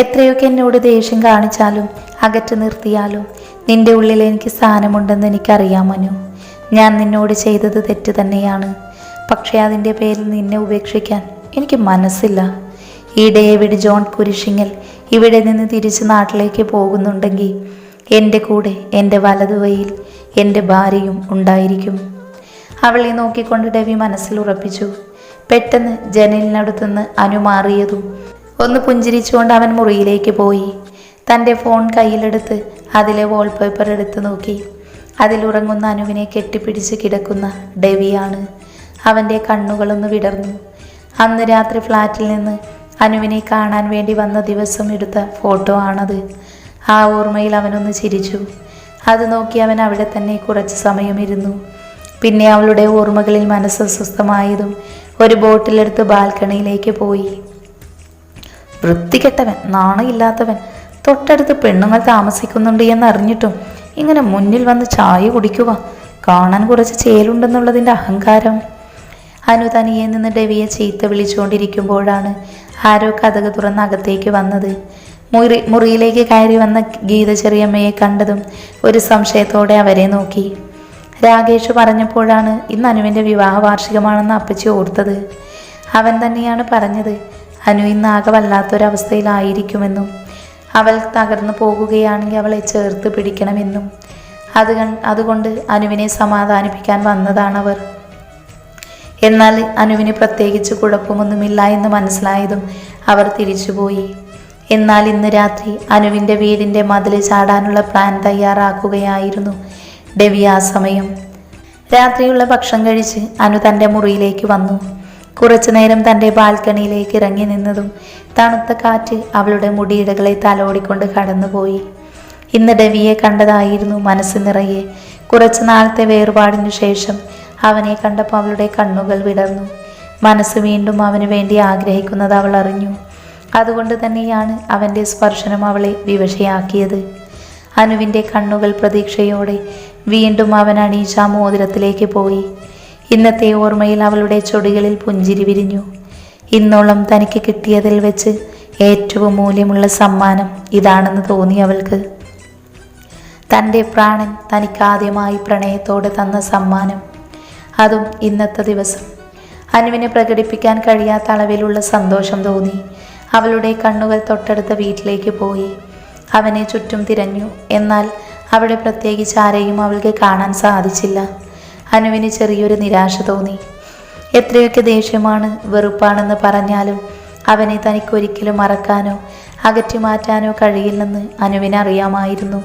എത്രയൊക്കെ എന്നോട് ദേഷ്യം കാണിച്ചാലും അകറ്റി നിർത്തിയാലും നിന്റെ ഉള്ളിൽ എനിക്ക് സ്ഥാനമുണ്ടെന്ന് എനിക്കറിയാം മനു. ഞാൻ നിന്നോട് ചെയ്തത് തെറ്റ് തന്നെയാണ്. പക്ഷേ അതിന്റെ പേരിൽ നിന്നെ ഉപേക്ഷിക്കാൻ എനിക്ക് മനസ്സില്ല. ഈ ഡേവിഡ് ജോൺ കുരിശിങ്ങൽ ഇവിടെ നിന്ന് തിരിച്ച് നാട്ടിലേക്ക് പോകുന്നുണ്ടെങ്കിൽ എന്റെ കൂടെ എന്റെ വലതുവയിൽ എന്റെ ഭാര്യയും ഉണ്ടായിരിക്കും. അവളെ നോക്കിക്കൊണ്ട് ഡെവി മനസ്സിൽ ഉറപ്പിച്ചു. പെട്ടെന്ന് ജനലിനടുത്തുനിന്ന് അനു മാറിയതും ഒന്ന് പുഞ്ചിരിച്ചുകൊണ്ട് അവൻ മുറിയിലേക്ക് പോയി. തന്റെ ഫോൺ കയ്യിലെടുത്ത് അതിലെ വാൾപേപ്പർ എടുത്ത് നോക്കി. അതിലുറങ്ങുന്ന അനുവിനെ കെട്ടിപ്പിടിച്ച് കിടക്കുന്ന ഡെവിയാണ്. അവന്റെ കണ്ണുകളൊന്ന് വിടർന്നു. അന്ന് രാത്രി ഫ്ലാറ്റിൽ നിന്ന് അനുവിനെ കാണാൻ വേണ്ടി വന്ന ദിവസം എടുത്ത ഫോട്ടോ ആണത്. ആ ഓർമ്മയിൽ അവനൊന്ന് ചിരിച്ചു. അത് നോക്കി അവൻ അവിടെ തന്നെ കുറച്ച് സമയം ഇരുന്നു. പിന്നെ അവളുടെ ഓർമ്മകളിൽ മനസ്സ് അസ്വസ്ഥമായതും ഒരു ബോട്ടിലെടുത്ത് ബാൽക്കണിയിലേക്ക് പോയി. വൃത്തികെട്ടവൻ നാണയില്ലാത്തവൻ. തൊട്ടടുത്ത് പെണ്ണുങ്ങൾ താമസിക്കുന്നുണ്ട് എന്നറിഞ്ഞിട്ടും ഇങ്ങനെ മുന്നിൽ വന്ന് ചായ കുടിക്കുക കാണാൻ കുറച്ച് ചേലുണ്ടെന്നുള്ളതിന്റെ അഹങ്കാരം. അനു തനിയെ നിന്ന് ഡെവിയെ ചീത്ത വിളിച്ചുകൊണ്ടിരിക്കുമ്പോഴാണ് ആരോ കഥക തുറന്ന് അകത്തേക്ക് വന്നത്. മുറി മുറിയിലേക്ക് കയറി വന്ന ഗീത ചെറിയമ്മയെ കണ്ടതും ഒരു സംശയത്തോടെ അവരെ നോക്കി. രാകേഷ് പറഞ്ഞപ്പോഴാണ് ഇന്ന് അനുവിന്റെ വിവാഹ വാർഷികമാണെന്ന് അപ്പച്ചി ഓർത്തത്. അവൻ തന്നെയാണ് പറഞ്ഞത് അനു ഇന്ന് ആകെ വല്ലാത്തൊരവസ്ഥയിലായിരിക്കുമെന്നും അവൾ തകർന്നു പോകുകയാണെങ്കിൽ അവളെ ചേർത്ത് പിടിക്കണമെന്നും അത് അതുകൊണ്ട് അനുവിനെ സമാധാനിപ്പിക്കാൻ വന്നതാണവർ. എന്നാൽ അനുവിന് പ്രത്യേകിച്ച് കുഴപ്പമൊന്നുമില്ല എന്ന് മനസ്സിലായതും അവർ തിരിച്ചുപോയി. എന്നാൽ ഇന്ന് രാത്രി അനുവിന്റെ വീടിന്റെ മതിൽ ചാടാനുള്ള പ്ലാൻ തയ്യാറാക്കുകയായിരുന്നു ഡെവി ആ സമയം. രാത്രിയുള്ള ഭക്ഷണം കഴിച്ച് അനു തന്റെ മുറിയിലേക്ക് വന്നു. കുറച്ചു നേരം തന്റെ ബാൽക്കണിയിലേക്ക് ഇറങ്ങി നിന്നതും തണുത്ത കാറ്റ് അവളുടെ മുടിയിടകളെ തലോടിക്കൊണ്ട് കടന്നുപോയി. ഇന്ന് ഡെവിയെ കണ്ടതായിരുന്നു മനസ്സ് നിറയെ. കുറച്ചു നാളത്തെ വേർപാടിനു ശേഷം അവനെ കണ്ടപ്പോൾ അവളുടെ കണ്ണുകൾ വിടർന്നു. മനസ്സ് വീണ്ടും അവന് വേണ്ടി ആഗ്രഹിക്കുന്നത് അവൾ അറിഞ്ഞു. അതുകൊണ്ട് തന്നെയാണ് അവന്റെ സ്പർശനം അവളെ വിവശയാക്കിയത്. അനുവിന്റെ കണ്ണുകൾ പ്രതീക്ഷയോടെ വീണ്ടും അവൻ അണീച്ച മോതിരത്തിലേക്ക് പോയി. ഇന്നത്തെ ഓർമ്മയിൽ അവളുടെ ചൊടികളിൽ പുഞ്ചിരി വിരിഞ്ഞു. ഇന്നോളം തനിക്ക് കിട്ടിയതിൽ വെച്ച് ഏറ്റവും മൂല്യമുള്ള സമ്മാനം ഇതാണെന്ന് തോന്നി അവൾക്ക്. തന്റെ പ്രാണൻ തനിക്കാദ്യമായി പ്രണയത്തോടെ തന്ന സമ്മാനം. അതും ഇന്നത്തെ ദിവസം. അനുവിനെ പ്രകടിപ്പിക്കാൻ കഴിയാത്ത അളവിലുള്ള സന്തോഷം തോന്നി. അവളുടെ കണ്ണുകൾ തൊട്ടടുത്ത വീട്ടിലേക്ക് പോയി. അവനെ ചുറ്റും തിരഞ്ഞു. എന്നാൽ അവിടെ പ്രത്യേകിച്ച് ആരെയും അവൾക്ക് കാണാൻ സാധിച്ചില്ല. അനുവിന് ചെറിയൊരു നിരാശ തോന്നി. എത്രയൊക്കെ ദേഷ്യമാണ് വെറുപ്പാണെന്ന് പറഞ്ഞാലും അവനെ തനിക്കൊരിക്കലും മറക്കാനോ അകറ്റി മാറ്റാനോ കഴിയില്ലെന്ന് അനുവിന് അറിയാമായിരുന്നു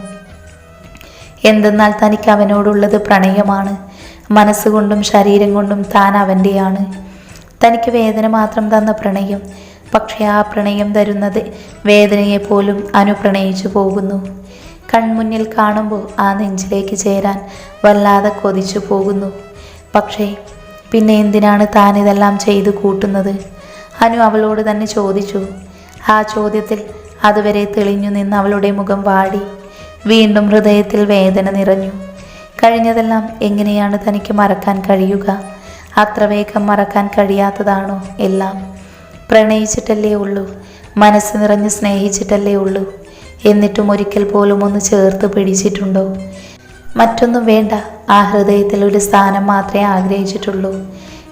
എന്തെന്നാൽ തനിക്ക് അവനോടുള്ളത് പ്രണയമാണ്. മനസ്സുകൊണ്ടും ശരീരം കൊണ്ടും താൻ അവന്റെയാണ് തനിക്ക് വേദന മാത്രം തന്ന പ്രണയം പക്ഷേ ആ പ്രണയം തരുന്നത് വേദനയെപ്പോലും അനുപ്രണയിച്ചു പോകുന്നു. കൺമുന്നിൽ കാണുമ്പോൾ ആ നെഞ്ചിലേക്ക് ചേരാൻ വല്ലാതെ കൊതിച്ചു പോകുന്നു. പക്ഷേ പിന്നെ എന്തിനാണ് താൻ ഇതെല്ലാം ചെയ്തു കൂട്ടുന്നത്? അനു അവളോട് തന്നെ ചോദിച്ചു. ആ ചോദ്യത്തിൽ അതുവരെ തെളിഞ്ഞു നിന്ന് അവളുടെ മുഖം വാടി. വീണ്ടും ഹൃദയത്തിൽ വേദന നിറഞ്ഞു. കഴിഞ്ഞതെല്ലാം എങ്ങനെയാണ് തനിക്ക് മറക്കാൻ കഴിയുക? അത്ര വേഗം മറക്കാൻ കഴിയാത്തതാണോ എല്ലാം? പ്രണയിച്ചിട്ടല്ലേ ഉള്ളൂ. മനസ്സ് നിറഞ്ഞ് സ്നേഹിച്ചിട്ടല്ലേ ഉള്ളൂ. എന്നിട്ടും ഒരിക്കൽ പോലും ഒന്ന് ചേർത്ത് പിടിച്ചിട്ടുണ്ടോ? മറ്റൊന്നും വേണ്ട. ആ ഹൃദയത്തിൽ ഒരു സ്ഥാനം മാത്രമേ ആഗ്രഹിച്ചിട്ടുള്ളൂ.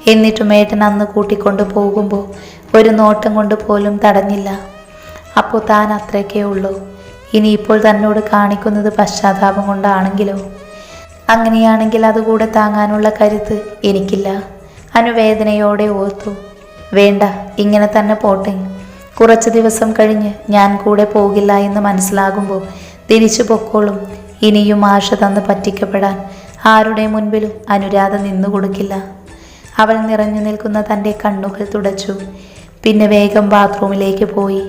എന്നിട്ടും ഏട്ടൻ അന്ന് കൂട്ടിക്കൊണ്ട് പോകുമ്പോൾ ഒരു നോട്ടം കൊണ്ട് പോലും തടഞ്ഞില്ല. അപ്പോൾ താൻ അത്രയൊക്കെ ഉള്ളൂ. ഇനിയിപ്പോൾ തന്നോട് കാണിക്കുന്നത് പശ്ചാത്താപം കൊണ്ടാണെങ്കിലോ? അങ്ങനെയാണെങ്കിൽ അതുകൂടെ താങ്ങാനുള്ള കരുത്ത് എനിക്കില്ല. അനുവേദനയോടെ ഓർത്തു. വേണ്ട ഇങ്ങനെ തന്നെ പോട്ടെ. കുറച്ച് ദിവസം കഴിഞ്ഞ് ഞാൻ കൂടെ പോകില്ല എന്ന് മനസ്സിലാകുമ്പോൾ തിരിച്ചു പൊക്കോളും. ഇനിയും ആശ തന്ന് പറ്റിക്കപ്പെടാൻ ആരുടെ മുൻപിലും അനുരാധ നിന്നു കൊടുക്കില്ല. അവൾ നിറഞ്ഞു നിൽക്കുന്ന തന്റെ കണ്ണുകൾ തുടച്ചു. പിന്നെ വേഗം ബാത്റൂമിലേക്ക് പോയി.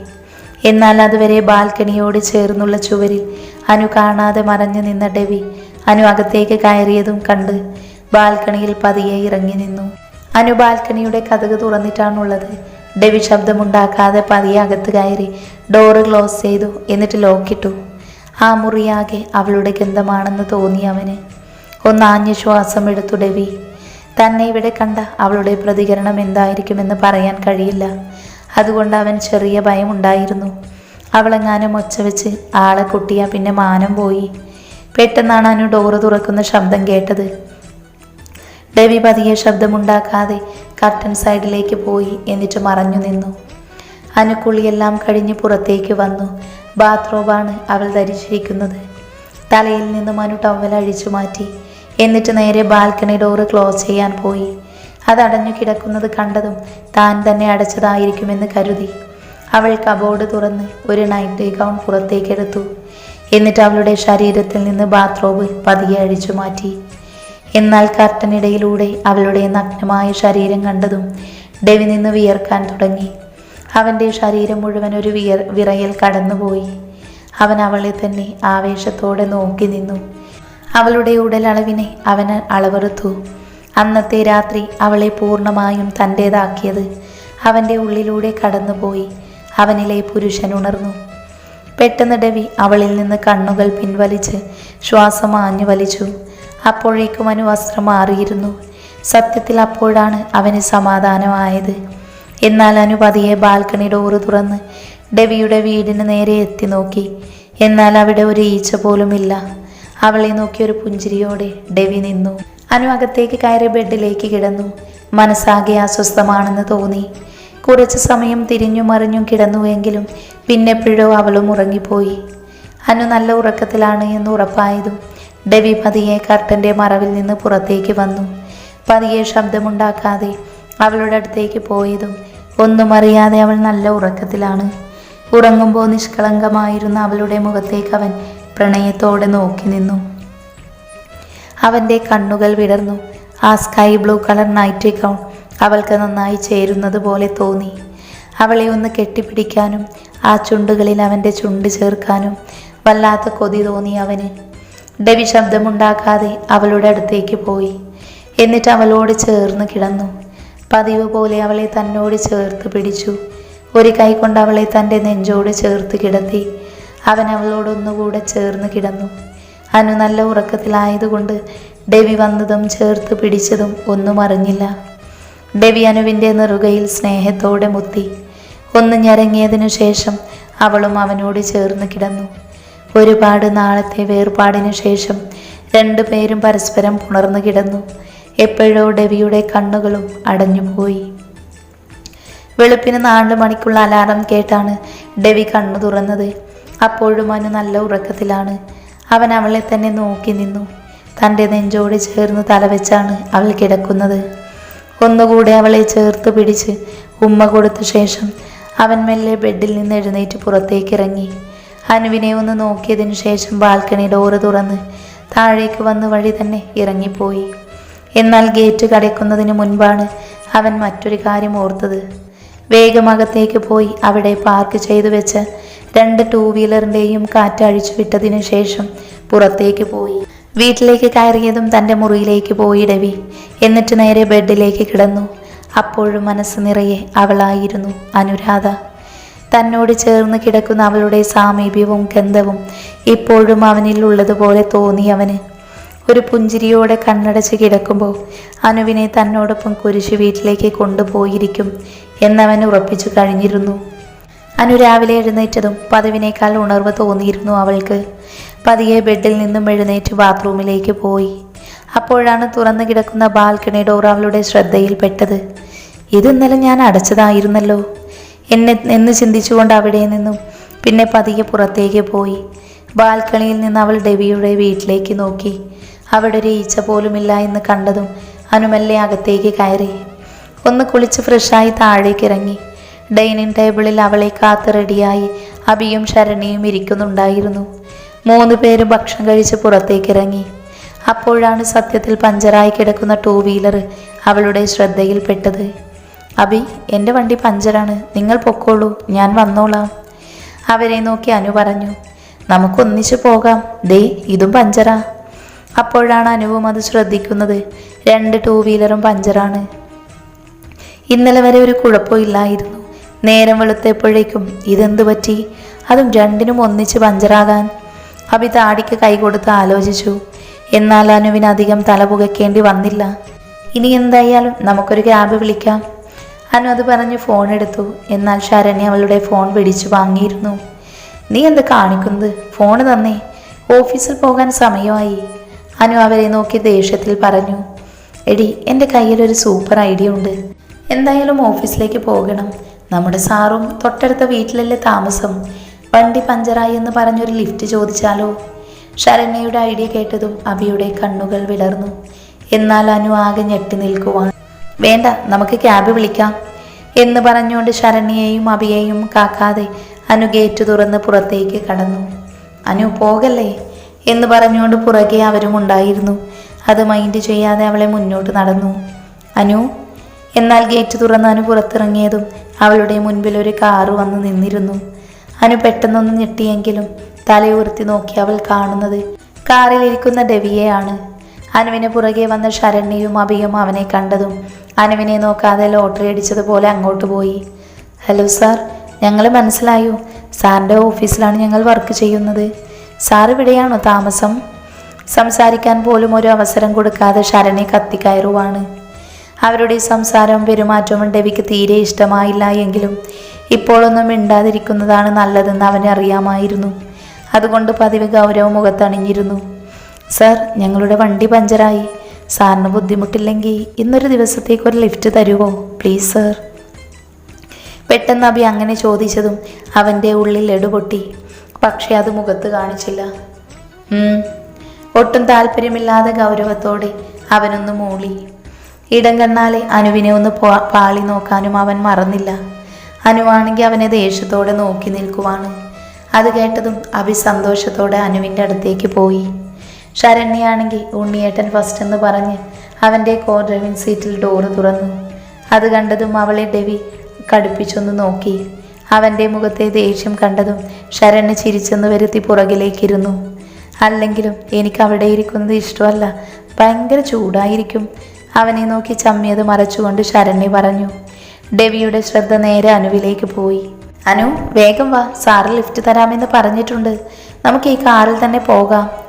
എന്നാൽ അതുവരെ ബാൽക്കണിയോട് ചേർന്നുള്ള ചുവരിൽ അനു കാണാതെ മറഞ്ഞു നിന്ന ഡെവി അനു അകത്തേക്ക് കയറിയതും കണ്ട് ബാൽക്കണിയിൽ പതിയെ ഇറങ്ങി നിന്നു. അനു ബാൽക്കണിയുടെ കഥക് തുറന്നിട്ടാണുള്ളത്. ഡെവി ശബ്ദമുണ്ടാക്കാതെ പതിയെ അകത്ത് കയറി ഡോറ് ക്ലോസ് ചെയ്തു എന്നിട്ട് ലോക്കിട്ടു ആ മുറിയാകെ അവളുടെ ഗന്ധമാണെന്ന് തോന്നി അവന്. ഒന്നാഞ്ഞ ശ്വാസം എടുത്തു ഡെവി. തന്നെ ഇവിടെ കണ്ട അവളുടെ പ്രതികരണം എന്തായിരിക്കുമെന്ന് പറയാൻ കഴിയില്ല. അതുകൊണ്ട് അവൻ ചെറിയ ഭയമുണ്ടായിരുന്നു. അവളെങ്ങാനും ഒച്ച വെച്ച് ആളെ കുട്ടിയ പിന്നെ മാനം പോയി. പെട്ടെന്നാണ് അനു ഡോറ് തുറക്കുന്ന ശബ്ദം കേട്ടത്. ഡെവി പതിയെ ശബ്ദമുണ്ടാക്കാതെ കർട്ടൻ സൈഡിലേക്ക് പോയി എന്നിട്ട് മറഞ്ഞു നിന്നു. അനുക്കുളിയെല്ലാം കഴിഞ്ഞ് പുറത്തേക്ക് വന്നു. ബാത്റൂമാണ് അവൾ ധരിച്ചിരിക്കുന്നത്. തലയിൽ നിന്ന് അനു ടവൽ അഴിച്ചു മാറ്റി. എന്നിട്ട് നേരെ ബാൽക്കണി ഡോറ് ക്ലോസ് ചെയ്യാൻ പോയി. അതടഞ്ഞു കിടക്കുന്നത് കണ്ടതും താൻ തന്നെ അടച്ചതായിരിക്കുമെന്ന് കരുതി. അവൾ കബോർഡ് തുറന്ന് ഒരു നൈറ്റ് ഗൗൺ പുറത്തേക്കെടുത്തു. എന്നിട്ട് അവളുടെ ശരീരത്തിൽ നിന്ന് ബാത്റൂബ് പതിയെ അഴിച്ചു മാറ്റി. എന്നാൽ കർട്ടനിടയിലൂടെ അവളുടെ നഗ്നമായ ശരീരം കണ്ടതും ഡെവി നിന്ന് വിയർക്കാൻ തുടങ്ങി. അവന്റെ ശരീരം മുഴുവൻ ഒരു വിയർ വിറയൽ കടന്നുപോയി. അവൻ അവളെ തന്നെ ആവേശത്തോടെ നോക്കി നിന്നു. അവളുടെ ഉടലളവിനെ അവന് അളവറുത്തു. അന്നത്തെ രാത്രി അവളെ പൂർണമായും തന്റേതാക്കിയത് അവന്റെ ഉള്ളിലൂടെ കടന്നുപോയി. അവനിലെ പുരുഷൻ ഉണർന്നു. പെട്ടെന്ന് ഡെവി അവളിൽ നിന്ന് കണ്ണുകൾ പിൻവലിച്ച് ശ്വാസം ആഞ്ഞു വലിച്ചു അപ്പോഴേക്കും അവന് വസ്ത്രം മാറിയിരുന്നു. സത്യത്തിൽ അപ്പോഴാണ് അവന് സമാധാനമായത്. എന്നാൽ അനു പതിയെ ബാൽക്കണി ഡോറ് തുറന്ന് ഡെവിയുടെ വീടിന് നേരെ എത്തി നോക്കി. എന്നാൽ അവിടെ ഒരു ഈച്ച പോലുമില്ല. അവളെ നോക്കി ഒരു പുഞ്ചിരിയോടെ ഡെവി നിന്നു. അനു അകത്തേക്ക് കയറി ബെഡിലേക്ക് കിടന്നു. മനസ്സാകെ അസ്വസ്ഥമാണെന്ന് തോന്നി. കുറച്ച് സമയം തിരിഞ്ഞും മറിഞ്ഞും കിടന്നുവെങ്കിലും പിന്നെപ്പോഴോ അവളും ഉറങ്ങിപ്പോയി. അനു നല്ല ഉറക്കത്തിലാണ് എന്ന് ഉറപ്പായതും ഡെവി പതിയെ കർട്ടന്റെ മറവിൽ നിന്ന് പുറത്തേക്ക് വന്നു. പതിയെ ശബ്ദമുണ്ടാക്കാതെ അവളുടെ അടുത്തേക്ക് പോയതും ഒന്നും അറിയാതെ അവൾ നല്ല ഉറക്കത്തിലാണ്. ഉറങ്ങുമ്പോൾ നിഷ്കളങ്കമായിരുന്ന അവളുടെ മുഖത്തേക്ക് അവൻ പ്രണയത്തോടെ നോക്കി നിന്നു. അവന്റെ കണ്ണുകൾ വിടർന്നു. ആ sky blue colour night gown അവൾക്ക് നന്നായി ചേരുന്നത് പോലെ തോന്നി. അവളെ ഒന്ന് കെട്ടിപ്പിടിക്കാനും ആ ചുണ്ടുകളിൽ അവന്റെ ചുണ്ട് ചേർക്കാനും വല്ലാത്ത കൊതി തോന്നി അവന്. ഡെവി ശബ്ദമുണ്ടാക്കാതെ അവളുടെ അടുത്തേക്ക് പോയി. എന്നിട്ട് അവളോട് ചേർന്ന് കിടന്നു. പതിവ് പോലെ അവളെ തന്നോട് ചേർത്ത് പിടിച്ചു. ഒരു കൈ കൊണ്ട് അവളെ തന്റെ നെഞ്ചോട് ചേർത്ത് കിടത്തി. അവൻ അവളോടൊന്നുകൂടെ ചേർന്ന് കിടന്നു. അനു നല്ല ഉറക്കത്തിലായതുകൊണ്ട് ഡെവി വന്നതും ചേർത്ത് പിടിച്ചതും ഒന്നും അറിഞ്ഞില്ല. ഡെവി അനുവിന്റെ നെറുകയിൽ സ്നേഹത്തോടെ മുത്തി. ഒന്ന് ഞരങ്ങിയതിനു ശേഷം അവളും അവനോട് ചേർന്ന് കിടന്നു. ഒരുപാട് നാളത്തെ വേർപാടിനു ശേഷം രണ്ടുപേരും പരസ്പരം പുണർന്നു കിടന്നു. എപ്പോഴോ ഡെവിയുടെ കണ്ണുകളും അടഞ്ഞുപോയി വെളുപ്പിന് നാല് മണിക്കുള്ള അലാറം കേട്ടാണ് ഡെവി കണ്ണു തുറന്നത്. അപ്പോഴും അനു നല്ല ഉറക്കത്തിലാണ്. അവൻ അവളെ തന്നെ നോക്കി നിന്നു. തന്റെ നെഞ്ചോട് ചേർന്ന് തലവെച്ചാണ് അവൾ കിടക്കുന്നത്. ഒന്നുകൂടെ അവളെ ചേർത്ത് പിടിച്ച് ഉമ്മ കൊടുത്ത ശേഷം അവൻ മെല്ലെ ബെഡിൽ നിന്ന് എഴുന്നേറ്റ് പുറത്തേക്കിറങ്ങി. അനുവിനെ ഒന്ന് നോക്കിയതിനു ശേഷം ബാൽക്കണി ഡോറ് തുറന്ന് താഴേക്ക് വന്ന് വഴി തന്നെ ഇറങ്ങിപ്പോയി. എന്നാൽ ഗേറ്റ് കടക്കുന്നതിന് മുൻപാണ് അവൻ മറ്റൊരു കാര്യം ഓർത്തത്. വേഗമകത്തേക്ക് പോയി അവിടെ പാർക്ക് ചെയ്തു വെച്ച് രണ്ട് ടൂ വീലറിന്റെയും കാറ്റ് അഴിച്ചു വിട്ടതിനു ശേഷം പുറത്തേക്ക് പോയി. വീട്ടിലേക്ക് കയറിയതും തന്റെ മുറിയിലേക്ക് പോയി ഡവി എന്നിട്ട് നേരെ ബെഡിലേക്ക് കിടന്നു. അപ്പോഴും മനസ്സ് നിറയെ അവളായിരുന്നു അനുരാധ. തന്നോട് ചേർന്ന് കിടക്കുന്ന അവളുടെ സാമീപ്യവും ഗന്ധവും ഇപ്പോഴും അവനിൽ ഉള്ളതുപോലെ തോന്നി അവന്. ഒരു പുഞ്ചിരിയോടെ കണ്ണടച്ച് കിടക്കുമ്പോൾ അനുവിനെ തന്നോടൊപ്പം കുരിശു വീട്ടിലേക്ക് കൊണ്ടുപോയിരിക്കും എന്നവൻ ഉറപ്പിച്ചു കഴിഞ്ഞിരുന്നു. അനു രാവിലെ എഴുന്നേറ്റതും പതിവിനേക്കാൾ ഉണർവ് തോന്നിയിരുന്നു അവൾക്ക്. പതിയെ ബെഡിൽ നിന്നും എഴുന്നേറ്റ് ബാത്റൂമിലേക്ക് പോയി. അപ്പോഴാണ് തുറന്നു കിടക്കുന്ന ബാൽക്കണി ഡോർ അവളുടെ ശ്രദ്ധയിൽപ്പെട്ടത്. ഇത് ഇന്നലെ ഞാൻ അടച്ചതായിരുന്നല്ലോ. എന്നെ എന്ന് ചിന്തിച്ചുകൊണ്ട് അവിടെ നിന്നും. പിന്നെ പതിയെ പുറത്തേക്ക് പോയി. ബാൽക്കണിയിൽ നിന്ന് അവൾ ഡെവിയുടെ വീട്ടിലേക്ക് നോക്കി. അവിടെ ഒരു ഈച്ച പോലുമില്ല എന്ന് കണ്ടതും അനുമല്ലെ അകത്തേക്ക് കയറി. ഒന്ന് കുളിച്ച് ഫ്രഷായി താഴേക്ക് ഇറങ്ങി. ഡൈനിങ് ടേബിളിൽ അവളെ കാത്ത് റെഡിയായി അബിയും ശരണിയും ഇരിക്കുന്നുണ്ടായിരുന്നു. മൂന്ന് പേരും ഭക്ഷണം കഴിച്ച് പുറത്തേക്ക് ഇറങ്ങി. അപ്പോഴാണ് സത്യത്തിൽ പഞ്ചറായി കിടക്കുന്ന ടൂ വീലർ അവളുടെ ശ്രദ്ധയിൽപ്പെട്ടത്. അബി എന്റെ വണ്ടി പഞ്ചറാണ്. നിങ്ങൾ പൊക്കോളൂ ഞാൻ വന്നോളാം. അവരെ നോക്കി അനു പറഞ്ഞു നമുക്കൊന്നിച്ച് പോകാം. ദേ ഇതും പഞ്ചറാ. അപ്പോഴാണ് അനുവും അത് ശ്രദ്ധിക്കുന്നത്. രണ്ട് ടൂ വീലറും പഞ്ചറാണ്. ഇന്നലെ വരെ ഒരു കുഴപ്പമില്ലായിരുന്നു നേരം വെളുത്തപ്പോഴേക്കും ഇതെന്ത് പറ്റി? അതും രണ്ടിനും ഒന്നിച്ച് പഞ്ചറാകാൻ. അബി താടിക്ക് കൈ കൊടുത്ത് ആലോചിച്ചു. എന്നാൽ അനുവിന് അധികം തല പുകയ്ക്കേണ്ടി വന്നില്ല. ഇനി എന്തായാലും നമുക്കൊരു ക്യാബ് വിളിക്കാം. അനു അത് പറഞ്ഞ് ഫോൺ എടുത്തു. എന്നാൽ ശരണ്യ അവളുടെ ഫോൺ പിടിച്ചു വാങ്ങിയിരുന്നു. നീ എന്ത് കാണിക്കുന്നത്? ഫോൺ തന്നേ. ഓഫീസിൽ പോകാൻ സമയമായി. അനു അവരെ നോക്കി ദേഷ്യത്തിൽ പറഞ്ഞു. എടി എന്റെ കയ്യിലൊരു സൂപ്പർ ഐഡിയ ഉണ്ട്. എന്തായാലും ഓഫീസിലേക്ക് പോകണം. നമ്മുടെ സാറും തൊട്ടടുത്ത വീട്ടിലല്ലേ താമസം. വണ്ടി പഞ്ചറായി എന്ന് പറഞ്ഞൊരു ലിഫ്റ്റ് ചോദിച്ചാലോ? ശരണ്യയുടെ ഐഡിയ കേട്ടതും അഭിയുടെ കണ്ണുകൾ വിളർന്നു. എന്നാൽ അനു ആകെ ഞെട്ടി നിൽക്കുവാൻ വേണ്ട നമുക്ക് ക്യാബ് വിളിക്കാം. എന്ന് പറഞ്ഞുകൊണ്ട് ശരണ്യയെയും അഭിയെയും കാക്കാതെ അനു ഗേറ്റ് തുറന്ന് പുറത്തേക്ക് കടന്നു. അനു പോകല്ലേ? എന്ന് പറഞ്ഞുകൊണ്ട് പുറകെ അവരും ഉണ്ടായിരുന്നു. അത് മൈൻഡ് ചെയ്യാതെ അവളെ മുന്നോട്ട് നടന്നു. അനു എന്നാൽ ഗേറ്റ് തുറന്ന് അനു പുറത്തിറങ്ങിയതും അവളുടെ മുൻപിൽ ഒരു കാറ് വന്ന് നിന്നിരുന്നു. അനു പെട്ടെന്നൊന്ന് ഞെട്ടിയെങ്കിലും തലയുയർത്തി നോക്കി അവൾ കാണുന്നത് കാറിലിരിക്കുന്ന ഡെവിയെയാണ്. അനുവിന് പുറകെ വന്ന ശരണ്യയും അഭിയും അവനെ കണ്ടതും അനുവിനെ നോക്കാതെ ലോട്ടറി അടിച്ചതുപോലെ അങ്ങോട്ട് പോയി. ഹലോ സാർ ഞങ്ങൾ മനസ്സിലായോ? സാറിന്റെ ഓഫീസിലാണ് ഞങ്ങൾ വർക്ക് ചെയ്യുന്നത്. സാർ ഇവിടെയാണോ താമസം? സംസാരിക്കാൻ പോലും ഒരു അവസരം കൊടുക്കാതെ ശരണി കത്തിക്കയറുവാണ്. അവരുടെ സംസാരവും പെരുമാറ്റവും ഡെവിക്ക് തീരെ ഇഷ്ടമായില്ല എങ്കിലും ഇപ്പോഴൊന്നും മിണ്ടാതിരിക്കുന്നതാണ് നല്ലതെന്ന് അവന് അറിയാമായിരുന്നു. അതുകൊണ്ട് പതിവ് ഗൗരവ മുഖത്തണിഞ്ഞിരുന്നു സർ ഞങ്ങളുടെ വണ്ടി പഞ്ചറായി. സാറിന് ബുദ്ധിമുട്ടില്ലെങ്കിൽ ഇന്നൊരു ദിവസത്തേക്ക് ഒരു ലിഫ്റ്റ് തരുമോ പ്ലീസ് സർ പെട്ടെന്ന് അഭി അങ്ങനെ ചോദിച്ചതും അവന്റെ ഉള്ളിൽ എടുപൊട്ടി. പക്ഷേ അത് മുഖത്ത് കാണിച്ചില്ല. ഒട്ടും താല്പര്യമില്ലാതെ ഗൗരവത്തോടെ അവനൊന്ന് മൂളി. ഇടം കണ്ണാലെ അനുവിനെ ഒന്ന് പാളി നോക്കാനും അവൻ മറന്നില്ല. അനുവാണെങ്കിൽ അവനെ ദേഷ്യത്തോടെ നോക്കി നിൽക്കുവാണ്. അത് കേട്ടതും അഭി സന്തോഷത്തോടെ അനുവിന്റെ അടുത്തേക്ക് പോയി. ശരണ്യാണെങ്കിൽ ഉണ്ണിയേട്ടൻ ഫസ്റ്റ് എന്ന് പറഞ്ഞ് അവന്റെ കോ ഡ്രൈവിംഗ് സീറ്റിൽ ഡോറ് തുറന്നു. അത് കണ്ടതും അവളെ ഡെവി കടുപ്പിച്ചൊന്ന് നോക്കി. അവന്റെ മുഖത്തെ ദേഷ്യം കണ്ടതും ശരണ്യ ചിരിച്ചെന്ന് വരുത്തി പുറകിലേക്കിരുന്നു. അല്ലെങ്കിലും എനിക്ക് അവിടെ ഇരിക്കുന്നത് ഇഷ്ടമല്ല. ഭയങ്കര ചൂടായിരിക്കും. അവനെ നോക്കി ചമ്മിയത് മറച്ചുകൊണ്ട് ശരണ്യ പറഞ്ഞു. ഡെവിയുടെ ശ്രദ്ധ നേരെ അനുവിലേക്ക് പോയി. അനു വേഗം വാ. സാറ് ലിഫ്റ്റ് തരാമെന്ന് പറഞ്ഞിട്ടുണ്ട്. നമുക്ക് ഈ കാറിൽ തന്നെ പോകാം.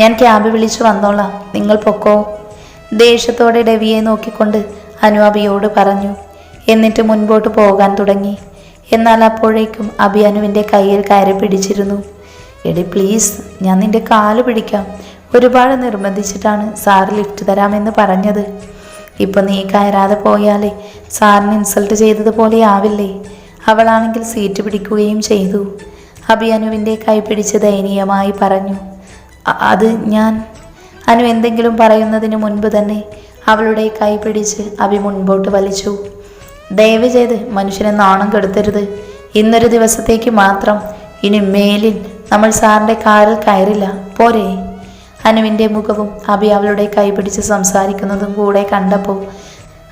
ഞാൻ ക്യാബ് വിളിച്ചു വന്നോളാം. നിങ്ങൾ പൊക്കോ. ദേഷ്യത്തോടെ ഡെവിയെ നോക്കിക്കൊണ്ട് അനു പറഞ്ഞു. എന്നിട്ട് മുൻപോട്ട് പോകാൻ തുടങ്ങി. എന്നാൽ അപ്പോഴേക്കും അബി അനുവിന്റെ കയ്യിൽ കയറി പിടിച്ചിരുന്നു. എടി പ്ലീസ് ഞാൻ നിന്റെ കാൽ പിടിക്കാം. ഒരുപാട് നിർബന്ധിച്ചിട്ടാണ് സാർ ലിഫ്റ്റ് തരാമെന്ന് പറഞ്ഞത്. ഇപ്പം നീ കയറാതെ പോയാലേ സാറിന് ഇൻസൾട്ട് ചെയ്തതുപോലെ ആവില്ലേ? അവളാണെങ്കിൽ സീറ്റ് പിടിക്കുകയും ചെയ്തു. അബി അനുവിന്റെ കൈ പിടിച്ച് ദയനീയമായി പറഞ്ഞു. "അ- അത് ഞാൻ. അനു എന്തെങ്കിലും പറയുന്നതിന് മുൻപ് തന്നെ അവളുടെ കൈ പിടിച്ച് അവി മുൻപോട്ട് വലിച്ചു. ദയവ് ചെയ്ത് മനുഷ്യനെ നാണം കെടുത്തരുത്. ഇന്നൊരു ദിവസത്തേക്ക് മാത്രം ഇനി മേലിൽ നമ്മൾ സാറിന്റെ കാറിൽ കയറില്ല. പോരെ? അനുവിന്റെ മുഖവും അബി അവളുടെ കൈ പിടിച്ച് സംസാരിക്കുന്നതും കൂടെ കണ്ടപ്പോൾ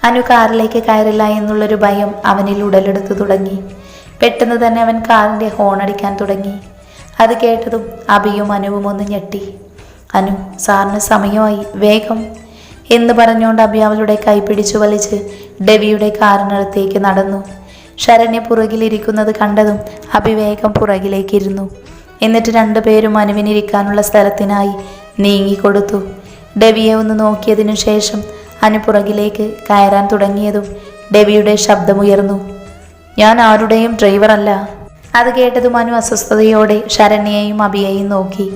അനു കാറിലേക്ക് കയറില്ല എന്നുള്ളൊരു ഭയം അവനിൽ ഉടലെടുത്തു തുടങ്ങി. പെട്ടെന്ന് തന്നെ അവൻ കാറിന്റെ ഹോൺ അടിക്കാൻ തുടങ്ങി. അത് കേട്ടതും അഭിയും അനുവും ഒന്ന് ഞെട്ടി. അനു സാറിന് സമയമായി വേഗം. എന്ന് പറഞ്ഞുകൊണ്ട് അബി അവളുടെ കൈ പിടിച്ചു വലിച്ച് ഡെവിയുടെ കാറിനടുത്തേക്ക് നടന്നു. ശരണ്യ പുറകിലിരിക്കുന്നത് കണ്ടതും അബി വേഗം പുറകിലേക്കിരുന്നു. എന്നിട്ട് രണ്ടുപേരും അനുവിനിരിക്കാനുള്ള സ്ഥലത്തിനായി നീങ്ങിക്കൊടുത്തു. ഡെവിയെ ഒന്ന് നോക്കിയതിനു ശേഷം അനു പുറകിലേക്ക് കയറാൻ തുടങ്ങിയതും ഡെവിയുടെ ശബ്ദമുയർന്നു. ഞാൻ ആരുടെയും ഡ്രൈവറല്ല. അത് കേട്ടത് മനു അസ്വസ്ഥതയോടെ ശരണ്യയും അബിയെയും നോക്കി.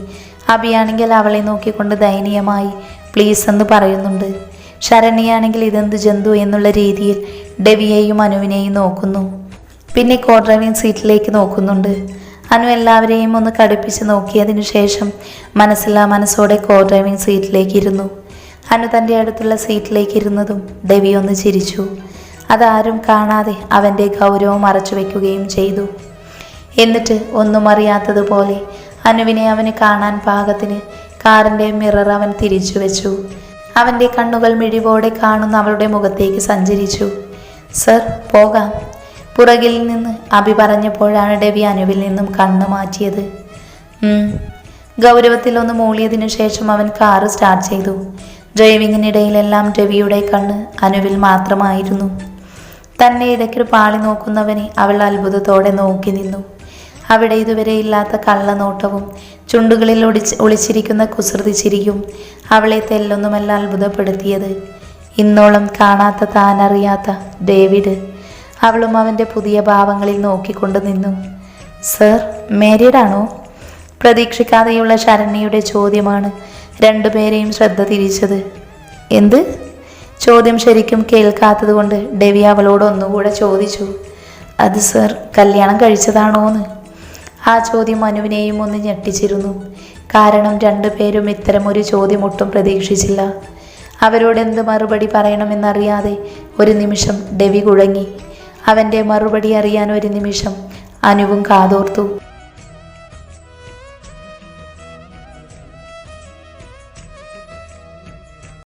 അബിയാണെങ്കിൽ അവളെ നോക്കിക്കൊണ്ട് ദയനീയമായി പ്ലീസ് എന്ന് പറയുന്നുണ്ട്. ശരണ്യയാണെങ്കിൽ ഇതെന്ത് ജന്തു എന്നുള്ള രീതിയിൽ ഡെവിയെയും അനുവിനെയും നോക്കുന്നു. പിന്നെ കോ ഡ്രൈവിംഗ് സീറ്റിലേക്ക് നോക്കുന്നുണ്ട്. അനു എല്ലാവരെയും ഒന്ന് കടുപ്പിച്ച് നോക്കിയതിനു ശേഷം മനസ്സില്ലാ മനസ്സോടെ കോ ഡ്രൈവിംഗ് സീറ്റിലേക്ക് ഇരുന്നു. അനു തന്റെ അടുത്തുള്ള സീറ്റിലേക്ക് ഇരുന്നതും ഡെവി ഒന്ന് ചിരിച്ചു. അതാരും കാണാതെ അവന്റെ ഗൗരവം മറച്ചു വെക്കുകയും ചെയ്തു. എന്നിട്ട് ഒന്നും അറിയാത്തതുപോലെ അനുവിനെ അവന് കാണാൻ പാകത്തിന് കാറിന്റെ മിറർ അവൻ തിരിച്ചു വെച്ചു. അവന്റെ കണ്ണുകൾ മിഴിവോടെ കാണുന്ന അവളുടെ മുഖത്തേക്ക് സഞ്ചരിച്ചു. സർ പോകാം. പുറകിൽ നിന്ന് അഭി പറഞ്ഞപ്പോഴാണ് ഡെവി അനുവിൽ നിന്നും കണ്ണു മാറ്റിയത്. ഗൗരവത്തിൽ ഒന്ന് മൂളിയതിനു ശേഷം അവൻ കാറ് സ്റ്റാർട്ട് ചെയ്തു. ഡ്രൈവിങ്ങിനിടയിലെല്ലാം രവിയുടെ കണ്ണ് അനുവിൽ മാത്രമായിരുന്നു. തന്നെ ഇടയ്ക്കൊരു പാളി നോക്കുന്നവനെ അവൾ അത്ഭുതത്തോടെ നോക്കി നിന്നു. അവിടെ ഇതുവരെ ഇല്ലാത്ത കള്ളനോട്ടവും ചുണ്ടുകളിൽ ഒടിച്ച് ഒളിച്ചിരിക്കുന്ന കുസൃതി ചിരിയും അവളെ തെല്ലൊന്നുമല്ല അത്ഭുതപ്പെടുത്തിയത്. ഇന്നോളം കാണാത്ത താനറിയാത്ത ഡേവിഡ് അവളും അവന്റെ പുതിയ ഭാവങ്ങളിൽ നോക്കിക്കൊണ്ട് നിന്നു. സർ മാരീഡാണോ പ്രതീക്ഷിക്കാതെയുള്ള ശരണ്യയുടെ ചോദ്യമാണ് രണ്ടുപേരെയും ശ്രദ്ധ തിരിച്ചത്. എന്ത്? ചോദ്യം ശരിക്കും കേൾക്കാത്തതുകൊണ്ട് ഡെവി അവളോട് ഒന്നുകൂടെ ചോദിച്ചു. അത് സർ കല്യാണം കഴിച്ചതാണോന്ന്? ആ ചോദ്യം മനുവിനെയും ഒന്ന് ഞെട്ടിച്ചിരുന്നു. കാരണം രണ്ടുപേരും ഇത്തരം ഒരു ചോദ്യം ഒട്ടും പ്രതീക്ഷിച്ചില്ല. അവരോട് എന്ത് മറുപടി പറയണമെന്നറിയാതെ ഒരു നിമിഷം ഡെവി കുഴങ്ങി. അവന്റെ മറുപടി അറിയാൻ ഒരു നിമിഷം അനുവും കാതോർത്തു.